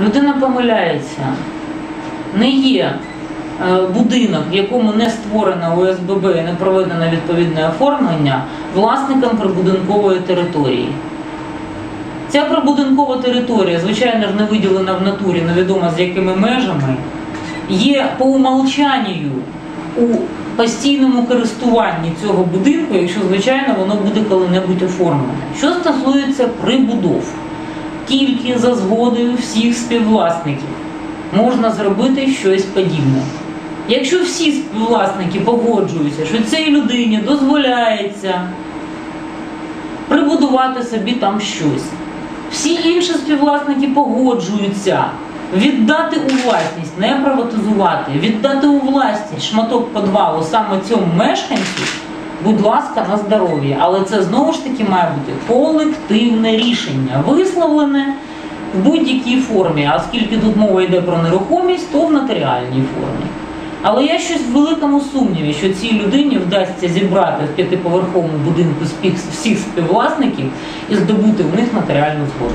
людина помиляється. Не є е, будинок, в якому не створено ОСББ і не проведено відповідне оформлення власником прибудинкової території. Ця прибудинкова територія, звичайно ж, не виділена в натурі, невідомо з якими межами, є по умолчанню у постійному користуванні цього будинку, якщо, звичайно, воно буде коли-небудь оформлене. Що стосується прибудов, тільки за згодою всіх співвласників можна зробити щось подібне. Якщо всі співвласники погоджуються, що цій людині дозволяється прибудувати собі там щось. Всі інші співвласники погоджуються віддати у власність, не приватизувати, віддати у власність шматок подвалу саме цьому мешканцю, будь ласка, на здоров'я. Але це знову ж таки має бути колективне рішення, висловлене в будь-якій формі, а оскільки тут мова йде про нерухомість, то в нотаріальній формі. Але я щось в великому сумніві, що цій людині вдасться зібрати в п'ятиповерховому будинку всіх співвласників і здобути в них нотаріальну згоду.